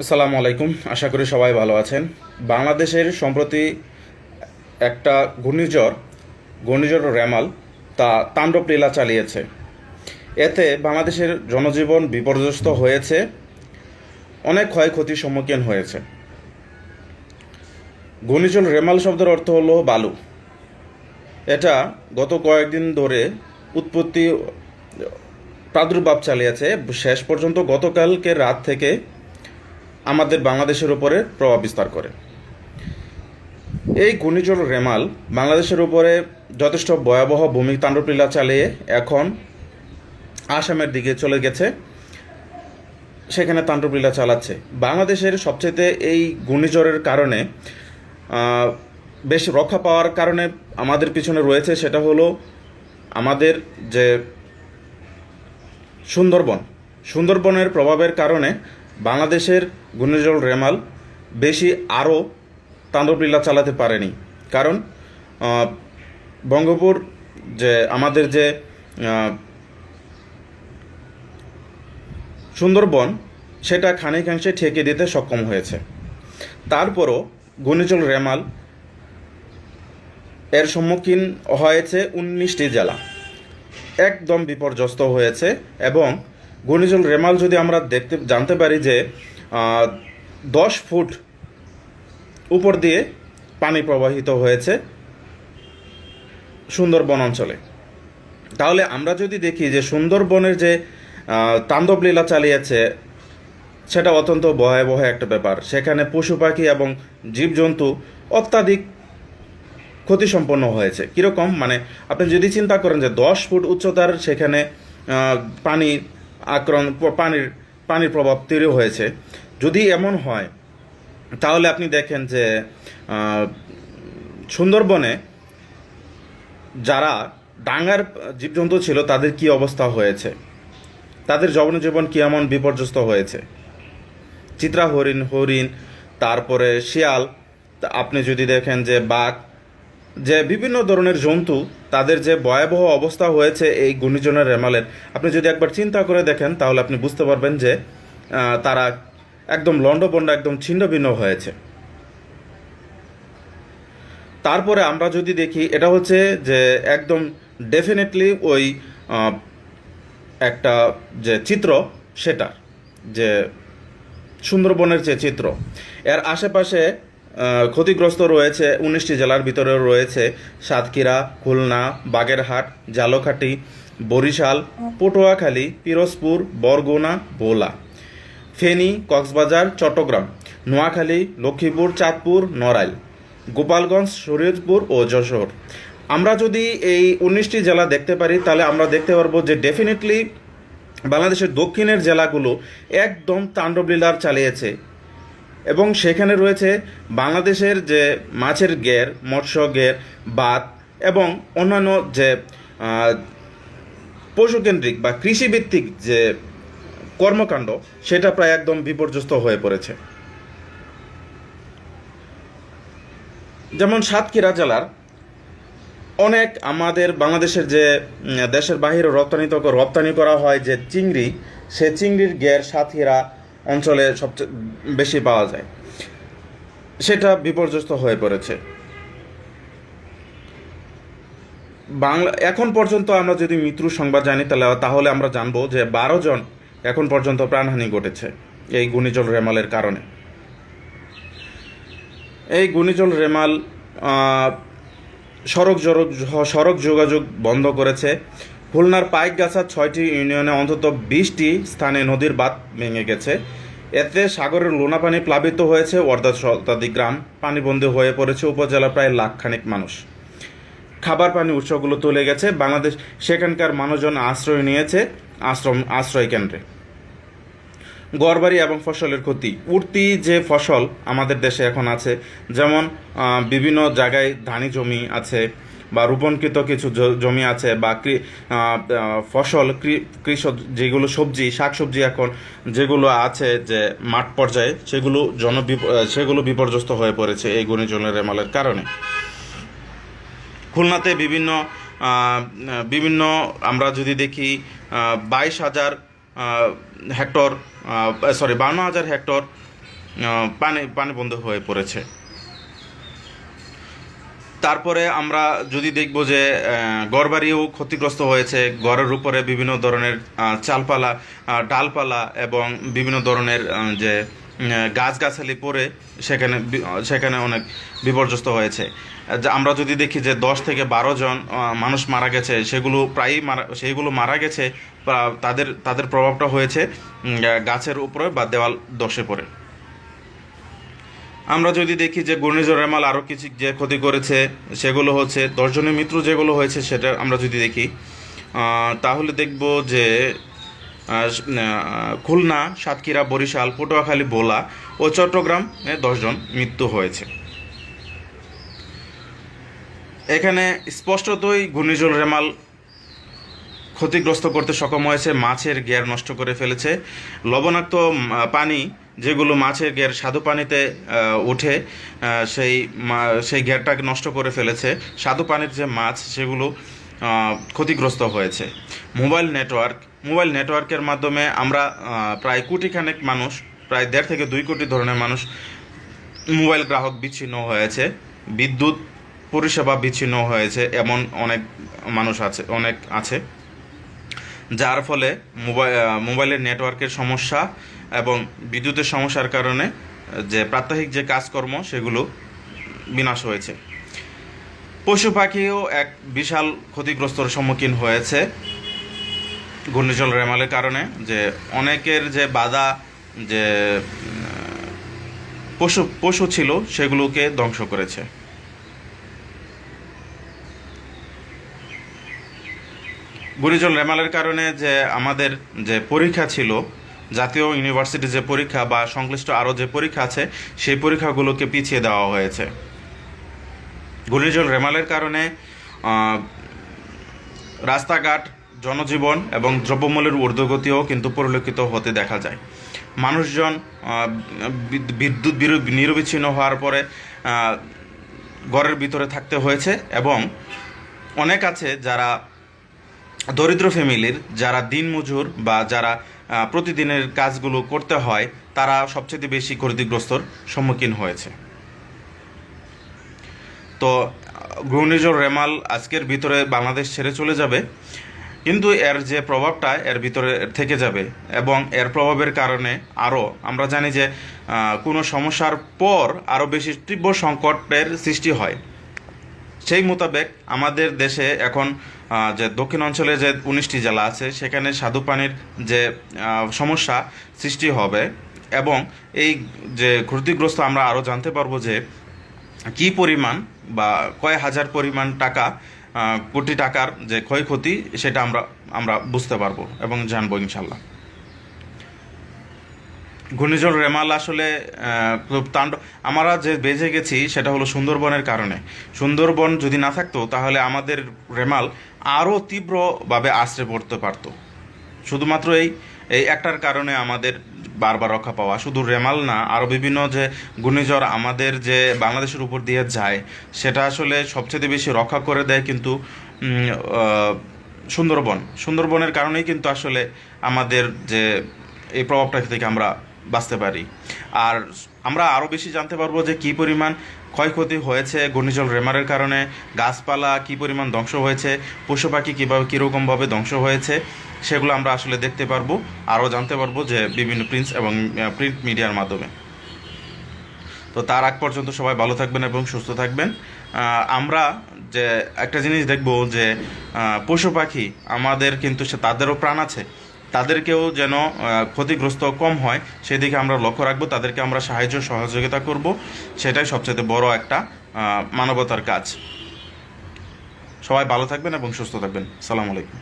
আসসালামু আলাইকুম। আশা করি সবাই ভালো আছেন। বাংলাদেশের সম্প্রতি একটা ঘূর্ণিঝড় ঘূর্ণিঝড় রেমাল, তা তাণ্ডব লীলা চালিয়েছে। এতে বাংলাদেশের জনজীবন বিপর্যস্ত হয়েছে, অনেক ক্ষয়ক্ষতির সম্মুখীন হয়েছে। ঘূর্ণিঝড় রেমাল শব্দের অর্থ হলো বালু। এটা গত কয়েকদিন ধরে উৎপত্তি প্রাদুর্ভাব চালিয়েছে। শেষ পর্যন্ত গতকালকে রাত থেকে আমাদের বাংলাদেশের উপরে প্রভাব বিস্তার করে। এই ঘূর্ণিঝড় রেমাল বাংলাদেশের উপরে যথেষ্ট ভয়াবহ ভূমি তাণ্ডবলীলা চালিয়ে এখন আসামের দিকে চলে গেছে। সেখানে তাণ্ডবলীলা চালাচ্ছে। বাংলাদেশের সবচেয়ে এই ঘূর্ণিঝড়ের কারণে বেশ রক্ষা পাওয়ার কারণে আমাদের পিছনে রয়েছে সেটা হলো আমাদের যে সুন্দরবন। সুন্দরবনের প্রভাবের কারণে বাংলাদেশের ঘূর্ণিঝড় রেমাল বেশি আরও তাণ্ডবলীলা চালাতে পারেনি। কারণ বঙ্গপুর যে আমাদের যে সুন্দরবন, সেটা খানিকাংশে ঠেকে দিতে সক্ষম হয়েছে। তারপরও ঘূর্ণিঝড় রেমাল এর সম্মুখীন হয়েছে উনিশটি জেলা। একদম বিপর্যস্ত হয়েছে এবং ঘূর্ণিঝড় রেমাল যদি আমরা দেখতে জানতে পারি যে দশ ফুট উপর দিয়ে পানি প্রবাহিত হয়েছে সুন্দরবন অঞ্চলে। তাহলে আমরা যদি দেখি যে সুন্দরবনের যে আহ, তাণ্ডব লীলা চালিয়েছে সেটা অত্যন্ত ভয়াবহ একটা ব্যাপার। সেখানে পশু পাখি এবং জীবজন্তু অত্যাধিক ক্ষতিসম্পন্ন হয়েছে। কীরকম? মানে আপনি যদি চিন্তা করেন যে দশ ফুট উচ্চতার সেখানে পানি আক্রমণ, পানির পানির প্রভাব তৈরি হয়েছে। যদি এমন হয়, তাহলে আপনি দেখেন যে সুন্দরবনে যারা ডাঙ্গার জীবজন্তু ছিল, তাদের কি অবস্থা হয়েছে? তাদের জনজীবন কি এমন বিপর্যস্ত হয়েছে? চিত্রা হরিণ হরিণ, তারপরে শিয়াল আপনি যদি দেখেন যে বাঘ যে বিভিন্ন ধরনের জন্তু, তাদের যে ভয়াবহ অবস্থা হয়েছে এই ঘূর্ণিঝড়ের রেমালের, আপনি যদি একবার চিন্তা করে দেখেন, তাহলে আপনি বুঝতে পারবেন যে তারা একদম লণ্ডভণ্ড, একদম ছিন্ন ভিন্ন হয়েছে। তারপরে আমরা যদি দেখি, এটা হচ্ছে যে একদম ডেফিনেটলি ওই একটা যে চিত্র, সেটা, যে সুন্দরবনের যে চিত্র। এর আশেপাশে ক্ষতিগ্রস্ত রয়েছে উনিশটি জেলার ভিতরে রয়েছে সাতক্ষীরা, খুলনা, বাগেরহাট, জালকাঠি, বরিশাল, পটুয়াখালী, পিরোজপুর, বরগুনা ভোলা ফেনী, কক্সবাজার, চট্টগ্রাম, নোয়াখালী, লক্ষ্মীপুর, চাঁদপুর, নড়াইল, গোপালগঞ্জ, শরীয়তপুর ও যশোর। আমরা যদি এই উনিশটি জেলা দেখতে পারি, তাহলে আমরা দেখতে পারব যে ডেফিনেটলি বাংলাদেশের দক্ষিণের জেলাগুলো একদম তাণ্ডবলীলার চালিয়েছে। এবং সেখানে রয়েছে বাংলাদেশের যে মাছের গের, মৎস্য গের বাত এবং অন্যান্য যে পশুকেন্দ্রিক বা কৃষিভিত্তিক যে কর্মকাণ্ড, সেটা প্রায় একদম বিপর্যস্ত হয়ে পড়েছে। যেমন সাতক্ষীরা জেলার অনেক আমাদের বাংলাদেশের যে দেশের বাহিরে রপ্তানি রপ্তানি করা হয় যে চিংড়ি, সে চিংড়ির গের সাতক্ষীরা অঞ্চলে সবচেয়ে বেশি পাওয়া যায়। সেটা বিপর্যস্ত হয়ে পড়েছে। বাংলা এখন পর্যন্ত আমরা যদি মৃত্যুর সংবাদ জানি, তাহলে তাহলে আমরা জানব যে বারো জন এখন পর্যন্ত প্রাণহানি ঘটেছে এই ঘূর্ণিঝড় রেমালের কারণে। এই ঘূর্ণিঝড় রেমাল সড়ক সড়ক যোগাযোগ বন্ধ করেছে। খুলনার পাইকগাছা ছয়টি ইউনিয়নে অন্তত বিশটি স্থানে নদীর বাঁধ ভেঙে গেছে। এতে সাগরের লোনা পানি প্লাবিত হয়েছে, অর্ধ শতাধিক গ্রাম পানিবন্দী হয়ে পড়েছে, উপজেলার প্রায় লাখখানিক মানুষ। খাবার পানি উৎসগুলো তুলে গেছে। বাংলাদেশ সেখানকার মানুষজন আশ্রয় নিয়েছে আশ্রম, আশ্রয় কেন্দ্রে। গড়বাড়ি এবং ফসলের ক্ষতি। উঠতি যে ফসল আমাদের দেশে এখন আছে, যেমন বিভিন্ন জায়গায় ধানি জমি আছে বা রোপণকৃত কিছু জমি আছে বা ফসল কৃষক যেগুলো সবজি, শাকসবজি এখন যেগুলো আছে যে মাঠ পর্যায়ে সেগুলো জন সেগুলো বিপর্যস্ত হয়ে পড়েছে এই ঘূর্ণিঝড়ের রেমালের কারণে। খুলনাতে বিভিন্ন বিভিন্ন আমরা যদি দেখি বাইশ হাজার হেক্টর সরি, বান্ন হাজার হেক্টর পানি পানি বন্ধ হয়ে পড়েছে। তারপরে আমরা যদি দেখব যে গড়বাড়িও ক্ষতিগ্রস্ত হয়েছে। গড়ের উপরে বিভিন্ন ধরনের চালপালা ডালপালা এবং বিভিন্ন ধরনের যে গাছগাছালি পড়ে সেখানে সেখানে অনেক বিপর্যস্ত হয়েছে। আমরা যদি দেখি যে, দশ থেকে বারো জন মানুষ মারা গেছে, সেগুলো প্রায়ই মারা, সেইগুলো মারা গেছে তাদের তাদের প্রভাবটা হয়েছে গাছের উপরে বা দেওয়াল দশে পড়ে। আমরা যদি দেখি যে ঘূর্ণিঝড় রেমাল আরও কিছু যে ক্ষতি করেছে, সেগুলো হচ্ছে দশজনের মিত্র যেগুলো হয়েছে সেটা আমরা যদি দেখি তাহলে দেখব যে খুলনা, সাতক্ষীরা, বরিশাল, পটুয়াখালী, ভোলা ও চট্টগ্রাম দশজন মৃত্যু হয়েছে। এখানে স্পষ্টতই ঘূর্ণিঝড় রেমাল ক্ষতিগ্রস্ত করতে সক্ষম হয়েছে, মাছের গের নষ্ট করে ফেলেছে, লবণাক্ত পানি যেগুলো মাছের গের স্বাদু পানিতে উঠে সেই সেই গেরটাকে নষ্ট করে ফেলেছে। স্বাদু পানির যে মাছ, সেগুলো ক্ষতিগ্রস্ত হয়েছে। মোবাইল নেটওয়ার্ক, মোবাইল নেটওয়ার্কের মাধ্যমে আমরা প্রায় কোটিখানেক মানুষ, প্রায় দেড় থেকে দুই কোটি ধরনের মানুষ মোবাইল গ্রাহক বিচ্ছিন্ন হয়েছে। বিদ্যুৎ পরিষেবা বিচ্ছিন্ন হয়েছে, এমন অনেক মানুষ আছে, অনেক আছে। যার ফলে মোবাইল মোবাইলের নেটওয়ার্কের সমস্যা এবং বিদ্যুতের সমস্যার কারণে যে প্রাত্যহিক যে কাজকর্ম, সেগুলো বিনাশ হয়েছে। পশু পাখিও এক বিশাল ক্ষতিগ্রস্তর সম্মুখীন হয়েছে ঘূর্ণিঝড় রেমালের কারণে, যে অনেকের যে বাধা, যে পশু পশু ছিল, সেগুলোকে ধ্বংস করেছে। ঘূর্ণিঝড় রেমালের কারণে যে আমাদের যে পরীক্ষা ছিল, জাতীয় ইউনিভার্সিটি যে পরীক্ষা বা সংশ্লিষ্ট আরও যে পরীক্ষা আছে, সেই পরীক্ষাগুলোকে পিছিয়ে দেওয়া হয়েছে। ঘূর্ণিঝড় রেমালের কারণে রাস্তাঘাট, জনজীবন এবং দ্রব্যমূল্যের ঊর্ধ্বগতিও কিন্তু পরিলক্ষিত হতে দেখা যায়। মানুষজন বিদ্যুৎ নিরবিচ্ছিন্ন হওয়ার পরে ঘরের ভিতরে থাকতে হয়েছে এবং অনেক আছে যারা দরিদ্র ফ্যামিলির যারা দিনমজুর বা যারা প্রতিদিনের কাজগুলো করতে হয়, তারা সবচেয়ে বেশি ক্ষতিগ্রস্তর সম্মুখীন হয়েছে। তো, ঘূর্ণিঝড় রেমাল আজকের ভিতরে বাংলাদেশ ছেড়ে চলে যাবে, কিন্তু এর যে প্রভাবটা এর ভিতরে থেকে যাবে এবং এর প্রভাবের কারণে আরও আমরা জানি যে কোনো সমস্যার পর আরও বেশি তীব্র সংকটের সৃষ্টি হয়। সেই মোতাবেক আমাদের দেশে এখন যে দক্ষিণ অঞ্চলে যে উনিশটি জেলা আছে, সেখানে স্বাদু পানির যে সমস্যা সৃষ্টি হবে এবং এই যে ক্ষতিগ্রস্ত আমরা আরও জানতে পারব যে, কি পরিমাণ বা কয় হাজার পরিমাণ টাকা কোটি টাকার যে ক্ষয়ক্ষতি, সেটা আমরা আমরা বুঝতে পারব এবং জানব ইনশাল্লাহ। ঘূর্ণিঝড় রেমাল আসলে খুব তাণ্ড আমরা যে বেজে গেছি সেটা হলো সুন্দরবনের কারণে। সুন্দরবন যদি না থাকতো, তাহলে আমাদের রেমাল আরও তীব্রভাবে আশ্রে পড়তে পারতো। শুধুমাত্র এই এই একটার কারণে আমাদের বারবার রক্ষা পাওয়া। শুধু রেমাল না আরও বিভিন্ন যে ঘূর্ণিঝড় আমাদের যে বাংলাদেশের উপর দিয়ে যায়, সেটা আসলে সবচেয়ে বেশি রক্ষা করে দেয় কিন্তু সুন্দরবন। সুন্দরবনের কারণেই কিন্তু আসলে আমাদের যে এই প্রভাবটা থেকে আমরা বাঁচতে পারি। আর আমরা আরও বেশি জানতে পারব যে কী পরিমাণ ক্ষয়ক্ষতি হয়েছে ঘূর্ণিঝড় রেমারের কারণে, গাছপালা কী পরিমাণ ধ্বংস হয়েছে, পশু পাখি কীভাবে, কীরকমভাবে ধ্বংস হয়েছে, সেগুলো আমরা আসলে দেখতে পারব আরও জানতে পারব যে বিভিন্ন প্রিন্টস এবং প্রিন্ট মিডিয়ার মাধ্যমে। তো তার আগ পর্যন্ত সবাই ভালো থাকবেন এবং সুস্থ থাকবেন। আমরা যে একটা জিনিস দেখব যে পশু পাখি আমাদের কিন্তু সে তাদেরও প্রাণ আছে তাদেরকেও যেন ক্ষতিগ্রস্ত কম হয়, সেদিকে আমরা লক্ষ্য রাখব, তাদেরকে আমরা সাহায্য, সহযোগিতা করব। সেটাই সবচেয়ে বড় একটা মানবতার কাজ। সবাই ভালো থাকবেন এবং সুস্থ থাকবেন। সালাম আলাইকুম।